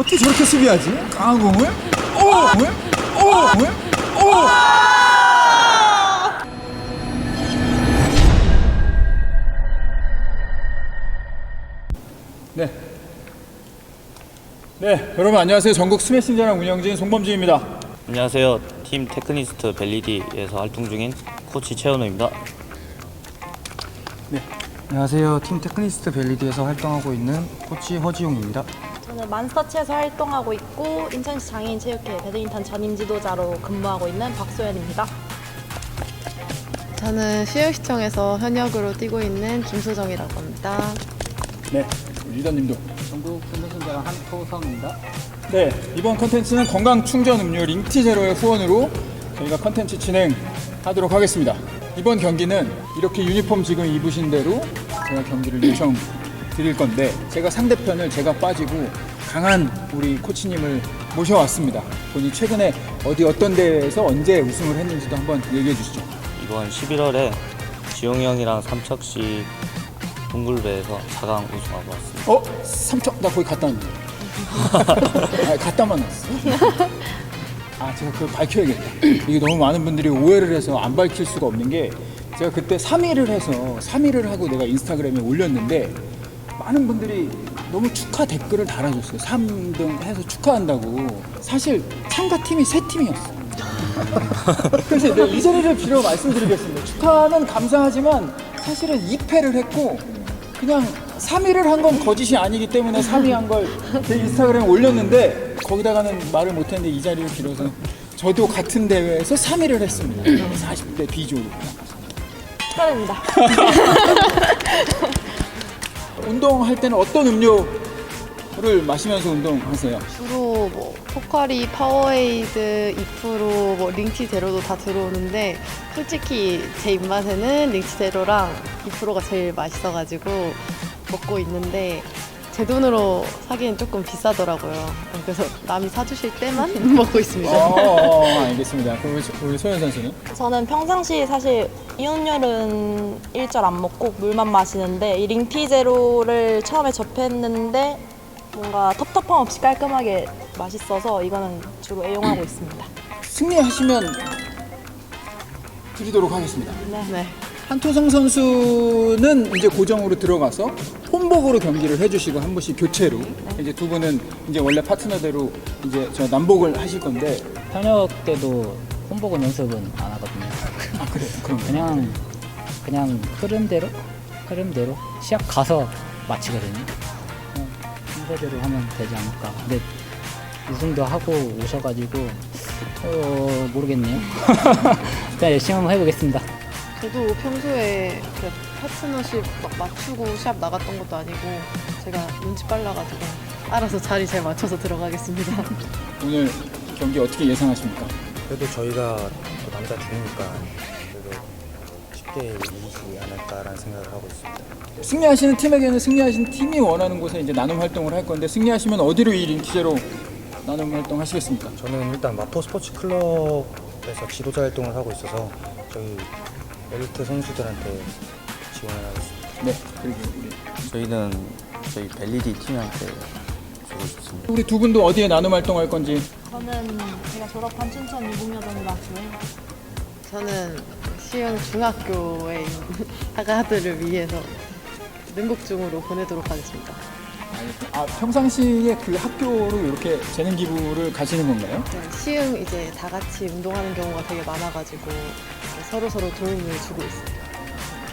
어떻게 저렇게 수비하지? 강한 공을? 오! 공을? 오! 공을? 오! 네. 네, 여러분 안녕하세요. 전국 스매싱자랑 운영진 송범주입니다. 안녕하세요. 팀 테크니스트 벨리디에서 활동 중인 코치 최현우입니다. 안녕하세요. 팀 테크니스트 벨리디에서 활동하고 있는 코치 허지용입니다. 저는 만스터치에서 활동하고 있고 인천시 장애인 체육회 배드민턴 전임 지도자로 근무하고 있는 박소연입니다. 저는 시흥시청에서 현역으로 뛰고 있는 김소정이라고 합니다. 네, 리더님도. 전국 스매싱자랑 한토성입니다. 네, 이번 컨텐츠는 건강 충전 음료 링티 제로의 후원으로 저희가 컨텐츠 진행하도록 하겠습니다. 이번 경기는 이렇게 유니폼 지금 입으신 대로 제가 경기를 요청 드릴 건데 제가 상대편을 제가 빠지고 강한 우리 코치님을 모셔왔습니다. 본인 최근에 어디 어떤 대회에서 언제 우승을 했는지도 한번 얘기해 주시죠. 이번 11월에 지용이 형이랑 삼척시 동굴배에서 4강 우승하고 왔습니다. 어? 삼척 나 거기 갔다 왔는데. 아, 갔다만 왔어. 아 제가 그걸 밝혀야겠다. 이게 너무 많은 분들이 오해를 해서 안 밝힐 수가 없는 게 제가 그때 3위를 해서 3위를 하고 내가 인스타그램에 올렸는데 많은 분들이 너무 축하 댓글을 달아줬어요. 3등 해서 축하한다고. 사실 참가팀이 세 팀이었어. 그래서 내가 이 자리를 빌어 말씀드리겠습니다. 축하는 감사하지만 사실은 2패를 했고 그냥 3위를 한 건 거짓이 아니기 때문에 3위 한 걸 제 인스타그램에 올렸는데 거기다가는 말을 못했는데 이 자리를 빌어서 저도 같은 대회에서 3위를 했습니다. 40대 B조로. 축하드립니다. 운동할 때는 어떤 음료를 마시면서 운동하세요? 주로 뭐 포카리, 파워에이드, 이프로, 뭐 링티 제로도 다 들어오는데 솔직히 제 입맛에는 링티 제로랑 이프로가 제일 맛있어가지고 먹고 있는데 제 돈으로 사기엔 조금 비싸더라고요. 그래서 남이 사주실 때만 먹고 어, 있습니다. 어, 어, 알겠습니다. 그럼 우리- 우리 소연 선수는? 저는 평상시 사실 이온열은 일절 안 먹고 물만 마시는데 이 링티 제로를 처음에 접했는데 뭔가 텁텁함 없이 깔끔하게 맛있어서 이거는 주로 애용하고 있습니다. 승리하시면 드리도록 하겠습니다. 네. 한토성 선수는 이제 고정으로 들어가서 홈복으로 경기를 해주시고 한 분씩 교체로 이제 두 분은 이제 원래 파트너대로 이제 저 남복을 하실 건데 현역 때도 홈복은 연습은 안 하거든요. 아 그래 그럼 그냥 그냥 흐름대로 흐름대로 시합 가서 마치거든요. 그냥 순서대로 하면 되지 않을까. 근데 우승도 하고 오셔가지고 어 모르겠네요. 일단 열심히 한번 해보겠습니다. 저도 평소에 그 파트너십 막 맞추고 시합 나갔던 것도 아니고 제가 눈치 빨라가지고 알아서 자리 잘 맞춰서 들어가겠습니다. 오늘 경기 어떻게 예상하십니까? 그래도 저희가 또 남자 중이니까 그래도 쉽게 이기지 않을까라는 생각을 하고 있습니다. 승리하시는 팀에게는 승리하신 팀이 원하는 곳에 이제 나눔 활동을 할 건데 승리하시면 어디로 이 링키제로 나눔 활동 하시겠습니까? 저는 일단 마포 스포츠 클럽에서 지도자 활동을 하고 있어서 저희 엘리트 선수들한테 지원을 하겠습니다. 네 그리고 우리 저희는 저희 벨리디 팀한테 주고 싶습니다. 우리 두 분도 어디에 나눔 활동할 건지 저는 제가 졸업한 춘천 이국여중학교에 저는 시흥 중학교에 있는 아가들을 위해서 능곡중으로 보내도록 하겠습니다. 아 평상시에 그 학교로 이렇게 재능 기부를 가시는 건가요? 네, 시흥 이제 다 같이 운동하는 경우가 되게 많아가지고 서로 서로 도움을 주고 있습니다.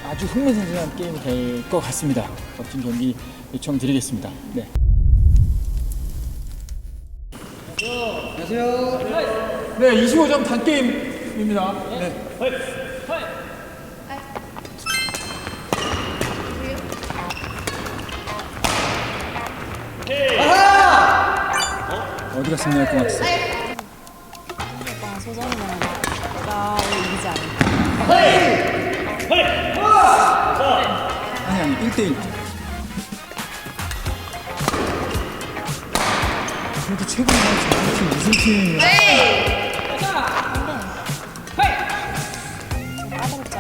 아주 흥미진진한 게임이 될 것 같습니다. 멋진 경기 요청드리겠습니다. 네. 안녕하세요. 네, 25점 단 게임입니다. 네. 어디가 승리할 것 같으세요? 6대1. 그래도 최근에 팀 무슨 팀이에요? 까다롭지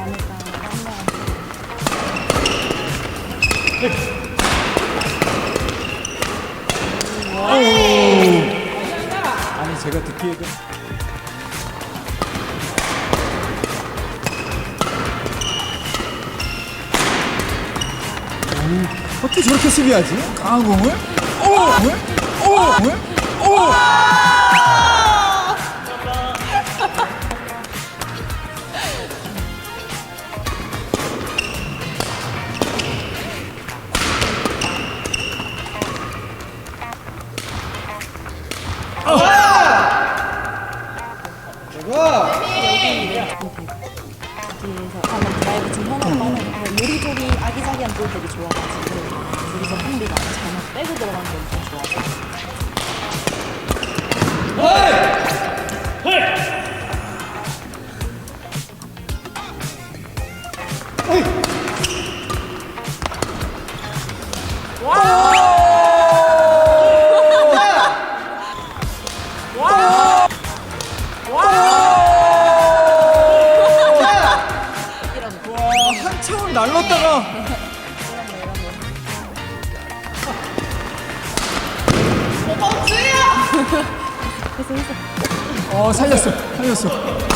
아니 제가 듣기에도. 어떻게 저렇게 수비하지? 강한 공을? 오! 공을? 오! 공을? 오! 한참을 날랐다가. 어, 살렸어, 살렸어.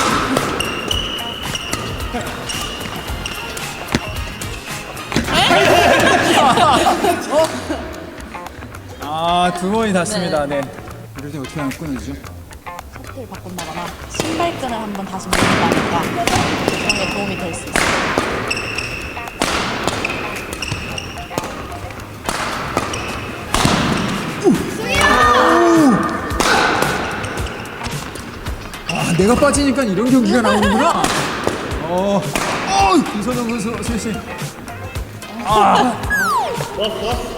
아, 두 번이 닿습니다. 네. 이럴 때 어떻게 하면 끊어지죠? 셔틀 바꾼다거나 신발끈을 한번 다시 묶는다든가 그런 게 도움이 될 수 있어요. 아, 내가 빠지니까 이런 경기가 나오는구나. 어, 어, 김선영 선수 실시. 우와,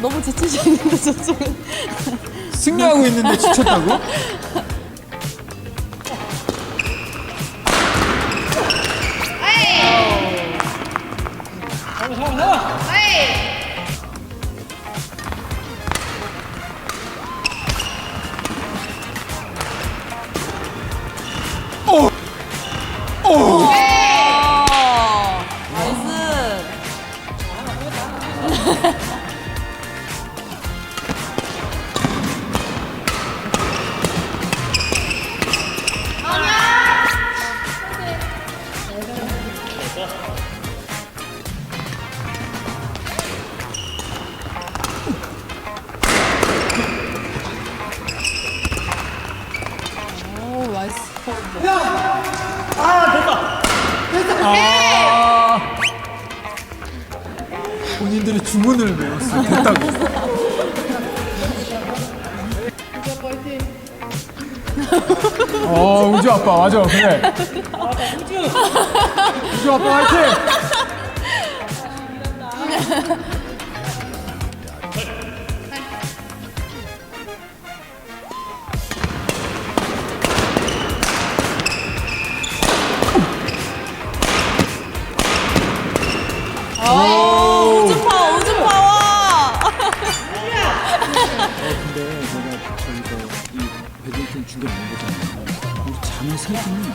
너무 지치시는데 저쪽은. 승리하고 있는데 지쳤다고? 나이스. 아빠 맞아 그래. 우주 아빠 화이팅! 세 분이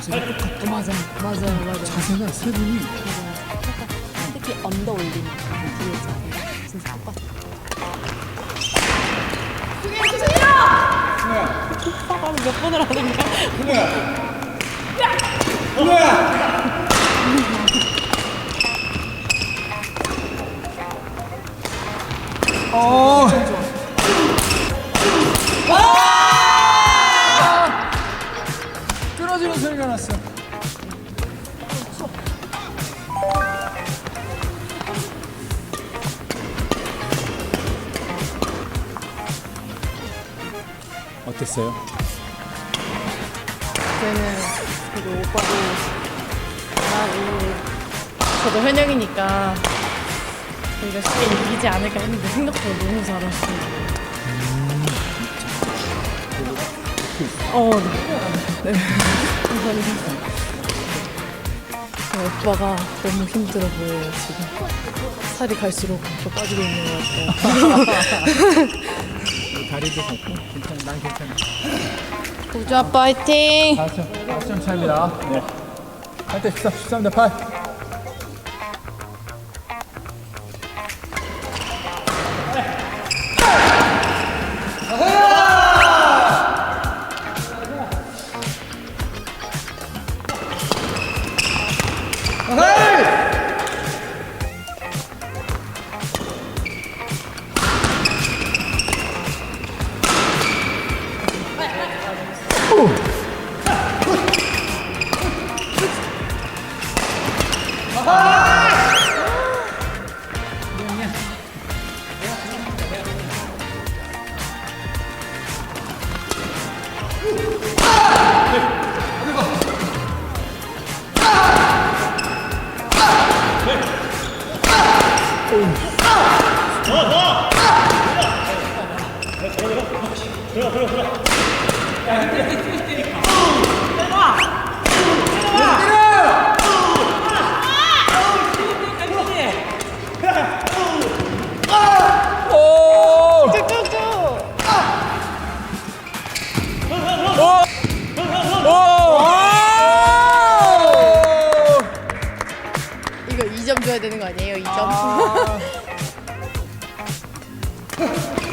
자세가. 맞아, 맞아, 맞아. 자세가 세 분이 특히 언더 올리는 뒤에 자세가 진짜 똑같아. 사과를 몇 번을 하는 거야? 어. 끊어지는 어땠어요? 그때는 그래도 오빠도 잘하고 저도 현역이니까 저희가 쉽게 이기지 않을까 했는데 생각보다 너무 잘하시고 어, 네. 네. 감사합니다. 저 오빠가 너무 힘들어 보여요, 지금. 살이 갈수록 더 빠지고 있는 것 같아요. 다리도 걷고. 괜찮아 난 괜찮아. 우주 아빠 화이팅! 4점 4점 차입니다. 네. 8대 13 13대 8 이거 2점 줘야 되는 거 아니에요? 2점?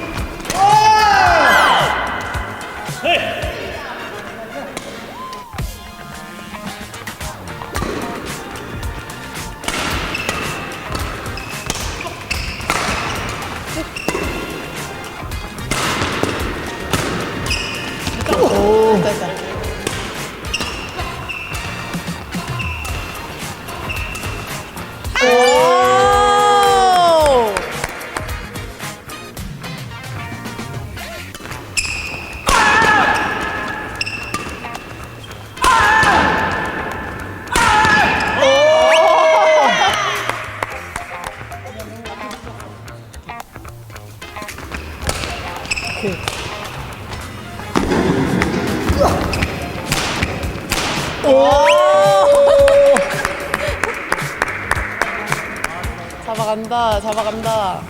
잡아간다.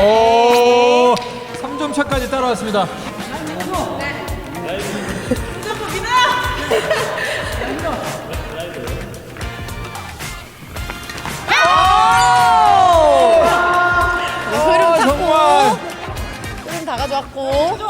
오 3점 차까지 따라왔습니다 흐름 정말. 탔고, 흐름 다 가져왔고.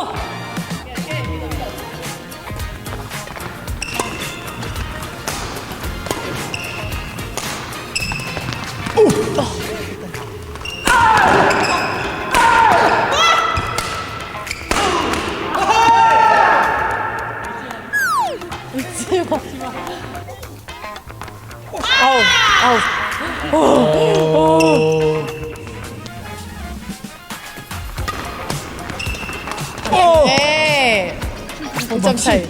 1점 차이.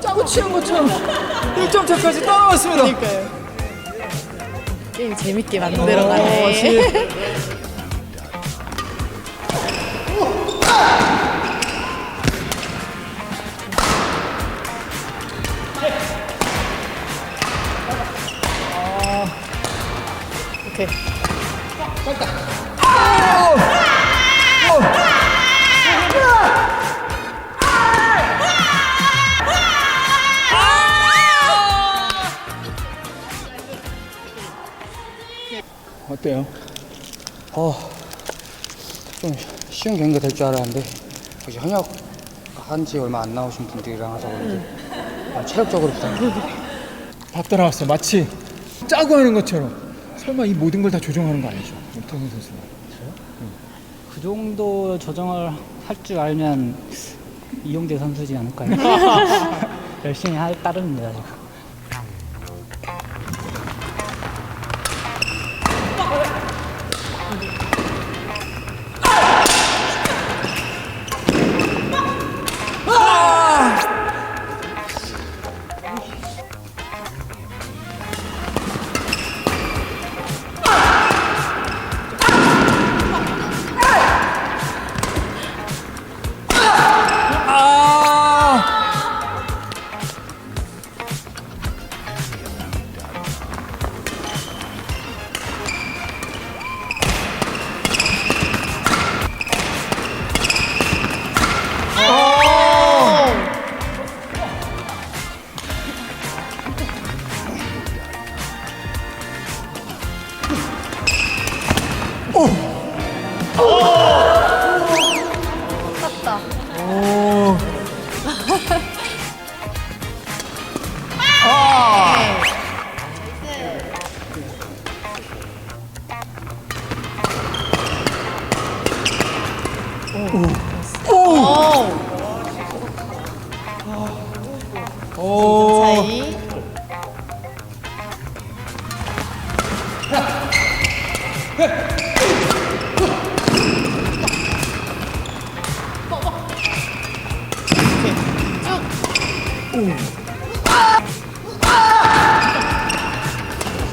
짜고 취한 것처럼 1점 차까지 따라왔습니다. 그러니까요. 게임 재밌게 만들어가네. 어, 어때요? 어, 좀 쉬운 경기가 될 줄 알았는데 역시 현역 한지 얼마 안 나오신 분들이랑 하다 보니 아, 체력적으로 부담이 다 따라왔어 마치 짜고 하는 것처럼 설마 이 모든 걸 다 조정하는 거 아니죠? 오태훈 선수가 그 정도 조정을 할 줄 알면 이용대 선수지 않을까요? 열심히 할 따릅니다. 지금.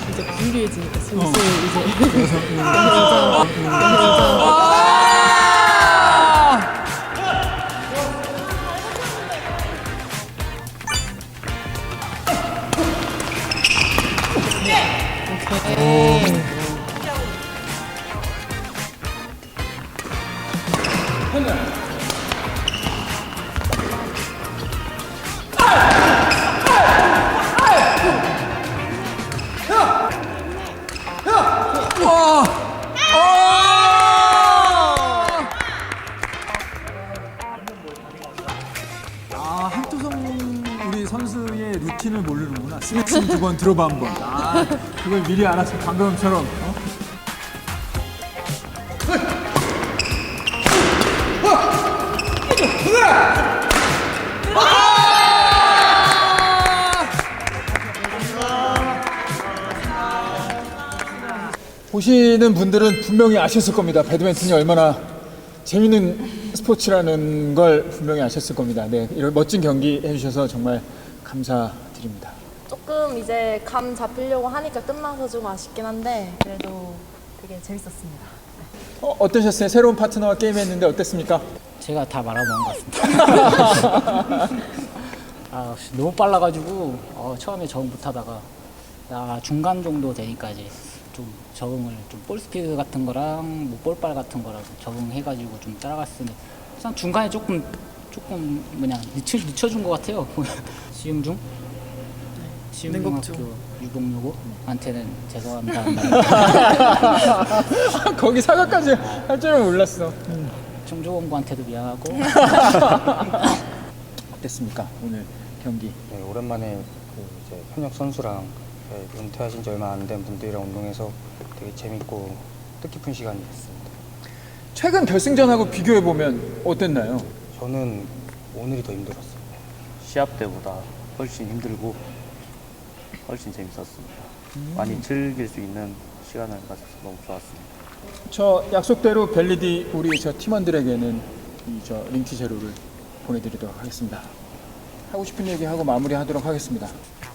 진짜 불리해지니까 슬슬 이제. 아 한두성 우리 선수의 루틴을 모르는구나. 스매칭 두번 들어봐 한 번. 아 그걸 미리 알아서 방금처럼. 보시는 분들은 분명히 아셨을 겁니다. 배드민턴이 얼마나 재밌는 스포츠라는 걸 분명히 아셨을 겁니다. 네, 이런 멋진 경기 해주셔서 정말 감사드립니다. 조금 이제 감 잡히려고 하니까 끝나서 좀 아쉽긴 한데 그래도 되게 재밌었습니다. 어, 어떠셨어요? 새로운 파트너와 게임했는데 어땠습니까? 제가 다 말아먹은 것 같습니다. 아, 너무 빨라가지고 어, 처음에 적응 못하다가 아, 중간 정도 되니까 이제 좀 적응을 좀 볼 스피드 같은 거랑 뭐 볼발 같은 거랑 적응해가지고 좀 따라갔으니 중간에 조금 조금 뭐냐 늦춰 늦춰준 것 같아요. 시흥중 시흥중학교 유공요고한테는 죄송합니다. 거기 사과까지 할 줄은 몰랐어. 청조공부한테도 미안하고 어땠습니까? 오늘 경기. 네, 오랜만에 그 이제 현역 선수랑 네, 은퇴하신 지 얼마 안 된 분들이랑 운동해서 되게 재밌고 뜻깊은 시간이었습니다. 최근 결승전하고 비교해 보면 어땠나요? 저는 오늘이 더 힘들었어요. 시합 때보다 훨씬 힘들고 훨씬 재밌었습니다. 많이 즐길 수 있는 시간을 가져서 너무 좋았습니다. 저 약속대로 벨리디 우리 저 팀원들에게는 이 저 링티 제로를 보내드리도록 하겠습니다. 하고 싶은 얘기 하고 마무리하도록 하겠습니다.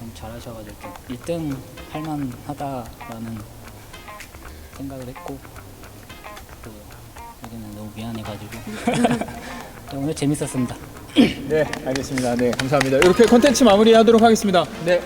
너무 잘하셔가지고 좀 1등 할만하다라는 생각을 했고 또 여기는 너무 미안해가지고 네, 오늘 재밌었습니다. 네, 알겠습니다. 네, 감사합니다. 이렇게 컨텐츠 마무리하도록 하겠습니다. 네.